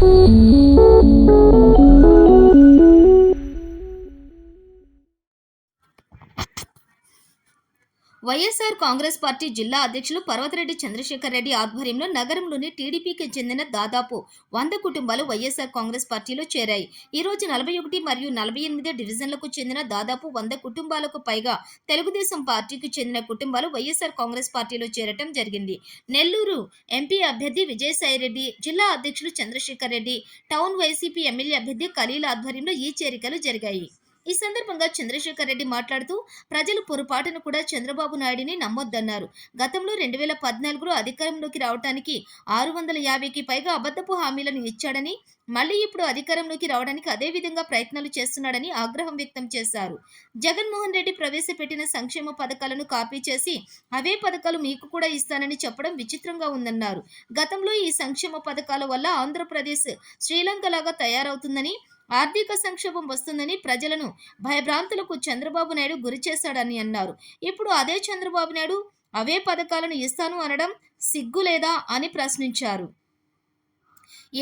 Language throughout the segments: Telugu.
嗯。వైఎస్ఆర్ కాంగ్రెస్ పార్టీ జిల్లా అధ్యక్షులు పర్వతరెడ్డి చంద్రశేఖర్ రెడ్డి ఆధ్వర్యంలో నగరంలోని టీడీపీకి చెందిన దాదాపు వంద కుటుంబాలు వైఎస్ఆర్ కాంగ్రెస్ పార్టీలో చేరాయి. ఈ రోజు నలభై ఒకటి మరియు నలభై ఎనిమిది డివిజన్లకు చెందిన దాదాపు వంద కుటుంబాలకు పైగా తెలుగుదేశం పార్టీకి చెందిన కుటుంబాలు వైఎస్ఆర్ కాంగ్రెస్ పార్టీలో చేరటం జరిగింది. నెల్లూరు ఎంపీ అభ్యర్థి విజయసాయిరెడ్డి జిల్లా అధ్యక్షులు Chandrasekhar Reddy town YCP MLA అభ్యర్థి ఖలీల్ ఆధ్వర్యంలో ఈ చేరికలు జరిగాయి. ఈ సందర్భంగా చంద్రశేఖర్ రెడ్డి మాట్లాడుతూ ప్రజలు పొరపాటును కూడా చంద్రబాబు నాయుడిని నమ్మొద్దన్నారు. గతంలో రెండు వేల పద్నాలుగులో అధికారంలోకి రావడానికి ఆరు వందల యాభైకి పైగా అబద్ధపు హామీలను ఇచ్చాడని మళ్ళీ ఇప్పుడు అధికారంలోకి రావడానికి అదే విధంగా ప్రయత్నాలు చేస్తున్నాడని ఆగ్రహం వ్యక్తం చేశారు. జగన్మోహన్ రెడ్డి ప్రవేశపెట్టిన సంక్షేమ పథకాలను కాపీ చేసి అవే పథకాలు మీకు కూడా ఇస్తానని చెప్పడం విచిత్రంగా ఉందన్నారు. గతంలో ఈ సంక్షేమ పథకాల వల్ల ఆంధ్రప్రదేశ్ శ్రీలంక లాగా తయారవుతుందని ఆర్థిక సంక్షోభం వస్తుందని ప్రజలను భయభ్రాంతులకు చంద్రబాబు నాయుడు గురి చేశాడని అన్నారు. ఇప్పుడు అదే చంద్రబాబు నాయుడు అవే పథకాలను ఇస్తాను అనడం సిగ్గు లేదా అని ప్రశ్నించారు.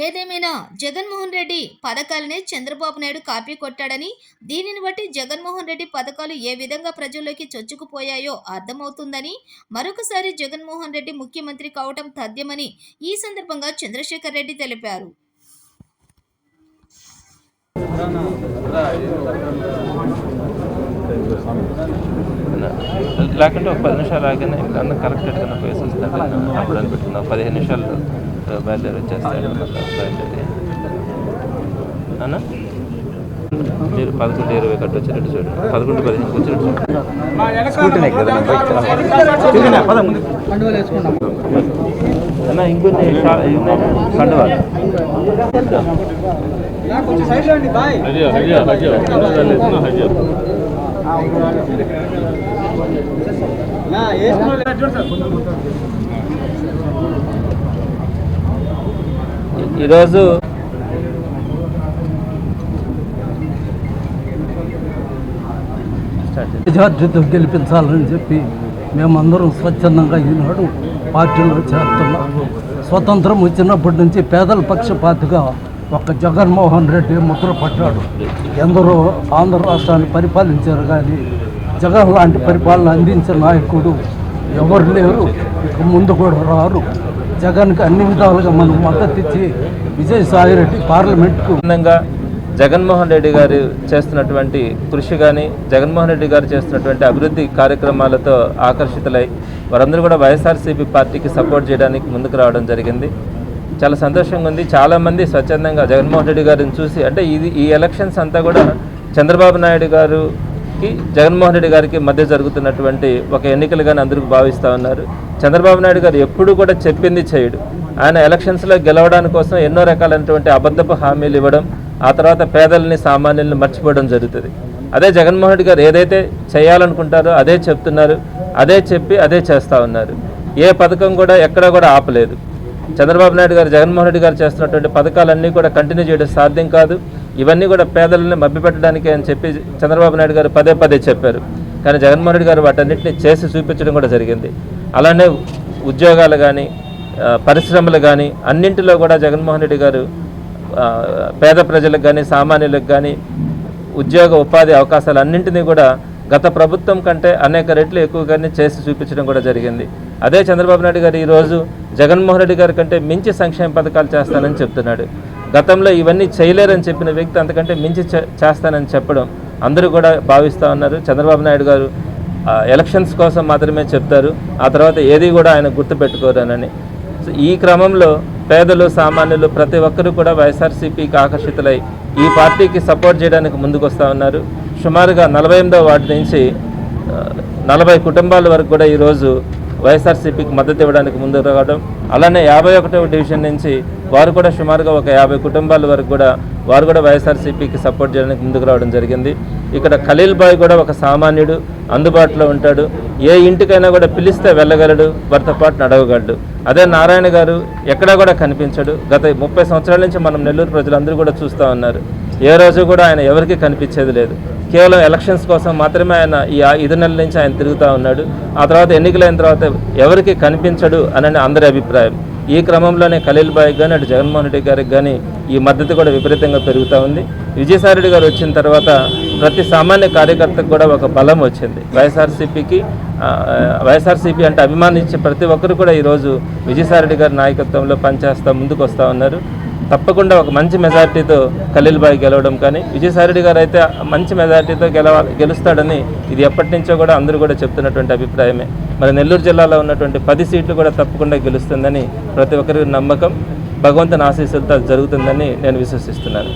ఏదేమైనా జగన్మోహన్ రెడ్డి పథకాలనే చంద్రబాబు నాయుడు కాపీ కొట్టాడని దీనిని బట్టి జగన్మోహన్ రెడ్డి పథకాలు ఏ విధంగా ప్రజల్లోకి చొచ్చుకుపోయాయో అర్థమవుతుందని మరొకసారి జగన్మోహన్ రెడ్డి ముఖ్యమంత్రి కావటం తథ్యమని ఈ సందర్భంగా చంద్రశేఖర్ రెడ్డి తెలిపారు. లేకుంటే ఒక పది నిమిషాలు ఆగానే అన్న కరెక్ట్ ఎట్లా ఫేస్ వస్తుందంటే అప్పుడు అనిపెట్టుకున్నా పదిహేను నిమిషాలు బయలుదేరి వచ్చేస్తాడు బయలుదేరి. అన్న? మీరు పదకొండు ఇరవై కట్టు వచ్చేటట్టు చూడండి. పదకొండు పదిహేనుకి వచ్చేటట్టు చూడండి. అన్న ఇంకొన్ని కండువాలు ఈరోజు. మెజార్టీతో గెలిపించాలని చెప్పి మేమందరం స్వచ్ఛందంగా ఈనాడు పార్టీలో చేరుతున్నాం. స్వతంత్రం వచ్చినప్పటి నుంచి పేదల పక్షపాతిగా ఒక జగన్మోహన్ రెడ్డి ముద్ర పట్టాడు. ఎందరో ఆంధ్ర రాష్ట్రాన్ని పరిపాలించారు కానీ జగన్ లాంటి పరిపాలన అందించిన నాయకుడు ఎవరు లేరు. ఇక ముందు కూడా రారు. జగన్కి అన్ని విధాలుగా మనం మద్దతు ఇచ్చి విజయసాయిరెడ్డి పార్లమెంట్కు ఆనందంగా జగన్మోహన్ రెడ్డి గారు చేస్తున్నటువంటి కృషి కానీ జగన్మోహన్ రెడ్డి గారు చేస్తున్నటువంటి అభివృద్ధి కార్యక్రమాలతో ఆకర్షితులై వారందరూ కూడా వైఎస్ఆర్సీపీ పార్టీకి సపోర్ట్ చేయడానికి ముందుకు రావడం జరిగింది. చాలా సంతోషంగా ఉంది. చాలామంది స్వచ్ఛందంగా జగన్మోహన్ రెడ్డి గారిని చూసి అంటే ఇది ఈ ఎలక్షన్స్ అంతా కూడా చంద్రబాబు నాయుడు గారుకి జగన్మోహన్ రెడ్డి గారికి మధ్య జరుగుతున్నటువంటి ఒక ఎన్నికలుగానే అందరూ భావిస్తూ ఉన్నారు. చంద్రబాబు నాయుడు గారు ఎప్పుడు కూడా చెప్పింది చేయడు. ఆయన ఎలక్షన్స్లో గెలవడానికి కోసం ఎన్నో రకాలైనటువంటి అబద్ధపు హామీలు ఇవ్వడం ఆ తర్వాత పేదల్ని సామాన్యుల్ని మర్చిపోవడం జరుగుతుంది. అదే జగన్మోహన్ రెడ్డి గారు ఏదైతే చేయాలనుకుంటారో అదే చెప్తున్నారు. అదే చెప్పి అదే చేస్తూ ఉన్నారు. ఏ పథకం కూడా ఎక్కడా కూడా ఆపలేదు. చంద్రబాబు నాయుడు గారు జగన్మోహన్ రెడ్డి గారు చేస్తున్నటువంటి పథకాలన్నీ కూడా కంటిన్యూ చేయడం సాధ్యం కాదు. ఇవన్నీ కూడా పేదలని మభ్యపెట్టడానికే అని చెప్పి చంద్రబాబు నాయుడు గారు పదే పదే చెప్పారు. కానీ జగన్మోహన్ రెడ్డి గారు వాటన్నిటిని చేసి చూపించడం కూడా జరిగింది. అలానే ఉద్యోగాలు కానీ పరిశ్రమలు కానీ అన్నింటిలో కూడా జగన్మోహన్ రెడ్డి గారు పేద ప్రజలకు కానీ సామాన్యులకు కానీ ఉద్యోగ ఉపాధి అవకాశాలు అన్నింటినీ కూడా గత ప్రభుత్వం కంటే అనేక రెట్లు ఎక్కువగానే చేసి చూపించడం కూడా జరిగింది. అదే చంద్రబాబు నాయుడు గారు ఈరోజు జగన్మోహన్ రెడ్డి గారి కంటే మించి సంక్షేమ పథకాలు చేస్తానని చెప్తున్నాడు. గతంలో ఇవన్నీ చేయలేరని చెప్పిన వ్యక్తి అంతకంటే మించి చే- చేస్తానని చెప్పడం అందరూ కూడా భావిస్తూ ఉన్నారు. చంద్రబాబు నాయుడు గారు ఎలక్షన్స్ కోసం మాత్రమే చెప్తారు. ఆ తర్వాత ఏది కూడా ఆయన గుర్తుపెట్టుకోరనని. సో ఈ క్రమంలో పేదలు సామాన్యులు ప్రతి ఒక్కరూ కూడా వైఎస్ఆర్సీపీకి ఆకర్షితులై ఈ పార్టీకి సపోర్ట్ చేయడానికి ముందుకొస్తూ ఉన్నారు. సుమారుగా నలభై ఎనిమిదో వార్డు నుంచి నలభై కుటుంబాల వరకు కూడా ఈరోజు వైఎస్ఆర్సీపీకి మద్దతు ఇవ్వడానికి ముందుకు రావడం అలానే యాభై ఒకటవ డివిజన్ నుంచి వారు కూడా సుమారుగా ఒక యాభై కుటుంబాల వరకు కూడా వారు కూడా వైఎస్ఆర్సీపీకి సపోర్ట్ చేయడానికి ముందుకు రావడం జరిగింది. ఇక్కడ ఖలీల్ బాయ్ కూడా ఒక సామాన్యుడు అందుబాటులో ఉంటాడు. ఏ ఇంటికైనా కూడా పిలిస్తే వెళ్ళగలడు వారితో పాటు నడవగలడు. అదే నారాయణ గారు ఎక్కడా కూడా కనిపించడు. గత ముప్పై సంవత్సరాల నుంచి మనం నెల్లూరు ప్రజలందరూ కూడా చూస్తూ ఉన్నారు. ఏ రోజు కూడా ఆయన ఎవరికి కనిపించేది లేదు. కేవలం ఎలక్షన్స్ కోసం మాత్రమే ఆయన ఈ ఐదు నెలల నుంచి ఆయన తిరుగుతూ ఉన్నాడు. ఆ తర్వాత ఎన్నికలైన తర్వాత ఎవరికి కనిపించడు అని అందరి అభిప్రాయం. ఈ క్రమంలోనే ఖలీల్ బాయ్ కానీ అటు జగన్మోహన్ రెడ్డి గారికి కానీ ఈ మద్దతు కూడా విపరీతంగా పెరుగుతూ ఉంది. విజయసాయిరెడ్డి గారు వచ్చిన తర్వాత ప్రతి సామాన్య కార్యకర్తకు కూడా ఒక బలం వచ్చింది. వైఎస్ఆర్సీపీకి వైఎస్ఆర్సీపీ అంటే అభిమానించే ప్రతి ఒక్కరు కూడా ఈరోజు విజయసాయిరెడ్డి గారి నాయకత్వంలో పనిచేస్తూ ముందుకు వస్తూ ఉన్నారు. తప్పకుండా ఒక మంచి మెజార్టీతో ఖలీల్ బాయ్ గెలవడం కానీ విజయసాయిరెడ్డి గారు అయితే మంచి మెజార్టీతో గెలవాలి గెలుస్తాడని ఇది ఎప్పటి నుంచో కూడా అందరూ కూడా చెప్తున్నటువంటి అభిప్రాయమే. మరి నెల్లూరు జిల్లాలో ఉన్నటువంటి పది సీట్లు కూడా తప్పకుండా గెలుస్తుందని ప్రతి ఒక్కరి నమ్మకం భగవంతుని ఆశీస్సులతో జరుగుతుందని నేను విశ్వసిస్తున్నాను.